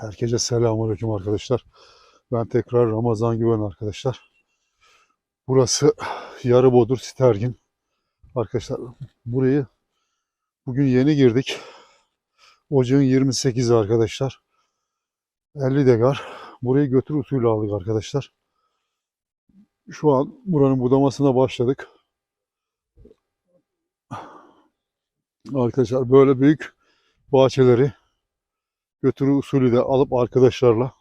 Herkese selamünaleyküm arkadaşlar. Ben tekrar Ramazan Güven arkadaşlar. Burası Yarıbodur Sitergin. Arkadaşlar burayı bugün yeni girdik. Ocağın 28'i arkadaşlar. 50 degar. Burayı götür usulü aldık arkadaşlar. Şu an buranın budamasına başladık. Arkadaşlar böyle büyük bahçeleri götürü usulü de alıp arkadaşlarla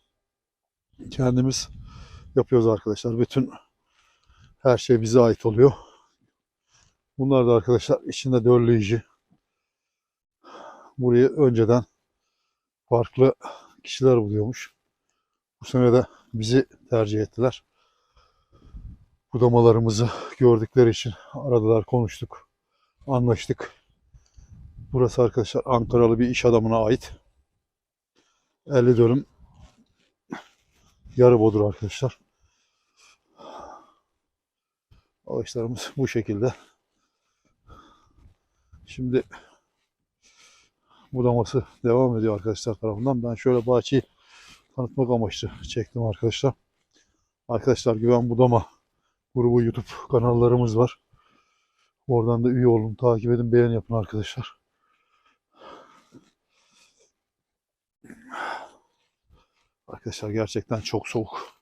kendimiz yapıyoruz arkadaşlar. Bütün her şey bize ait oluyor. Bunlar da arkadaşlar içinde dörleyici. Burayı önceden farklı kişiler buluyormuş. Bu sene de bizi tercih ettiler. Budamalarımızı gördükleri için aradılar, konuştuk, anlaştık. Burası arkadaşlar Ankaralı bir iş adamına ait. 50 dönüm yarı bodur arkadaşlar. Ağaçlarımız bu şekilde. Şimdi budaması devam ediyor arkadaşlar tarafından. Ben şöyle bahçeyi tanıtmak amaçlı çektim arkadaşlar. Arkadaşlar Güven Budama grubu YouTube kanallarımız var. Oradan da üye olun, takip edin, beğen yapın arkadaşlar. Arkadaşlar gerçekten çok soğuk.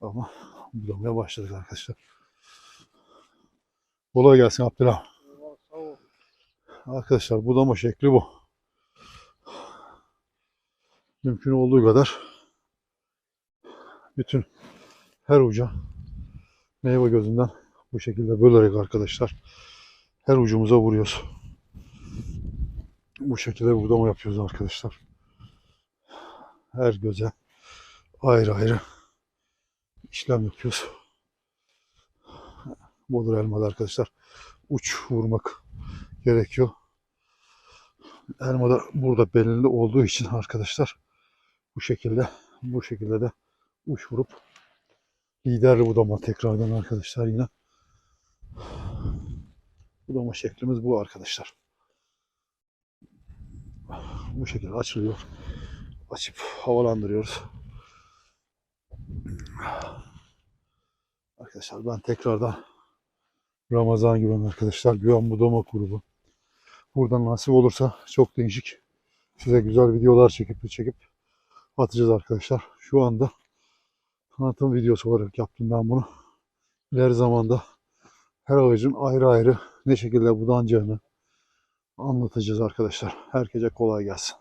Ama budamaya başladık arkadaşlar. Kolay gelsin Abdülhamit. Arkadaşlar budama şekli bu. Mümkün olduğu kadar bütün her uca meyve gözünden bu şekilde bölerek arkadaşlar her ucumuza vuruyoruz. Bu şekilde budama yapıyoruz arkadaşlar. Her göze ayrı ayrı işlem yapıyoruz. Bodur elmalı arkadaşlar. Uç vurmak gerekiyor. Elma da burada belirli olduğu için arkadaşlar bu şekilde bu şekilde de uç vurup liderli budama tekrardan arkadaşlar yine budama şeklimiz bu arkadaşlar. Bu şekilde açılıyor. Açıp havalandırıyoruz. Arkadaşlar ben tekrardan Ramazan Güven arkadaşlar. Güven Budama grubu. Buradan nasip olursa çok değişik size güzel videolar çekip çekip atacağız arkadaşlar. Şu anda tanıtım videosu olarak yaptım ben bunu. İleri zamanda her ağacın ayrı ayrı ne şekilde budanacağını anlatacağız arkadaşlar. Herkese kolay gelsin.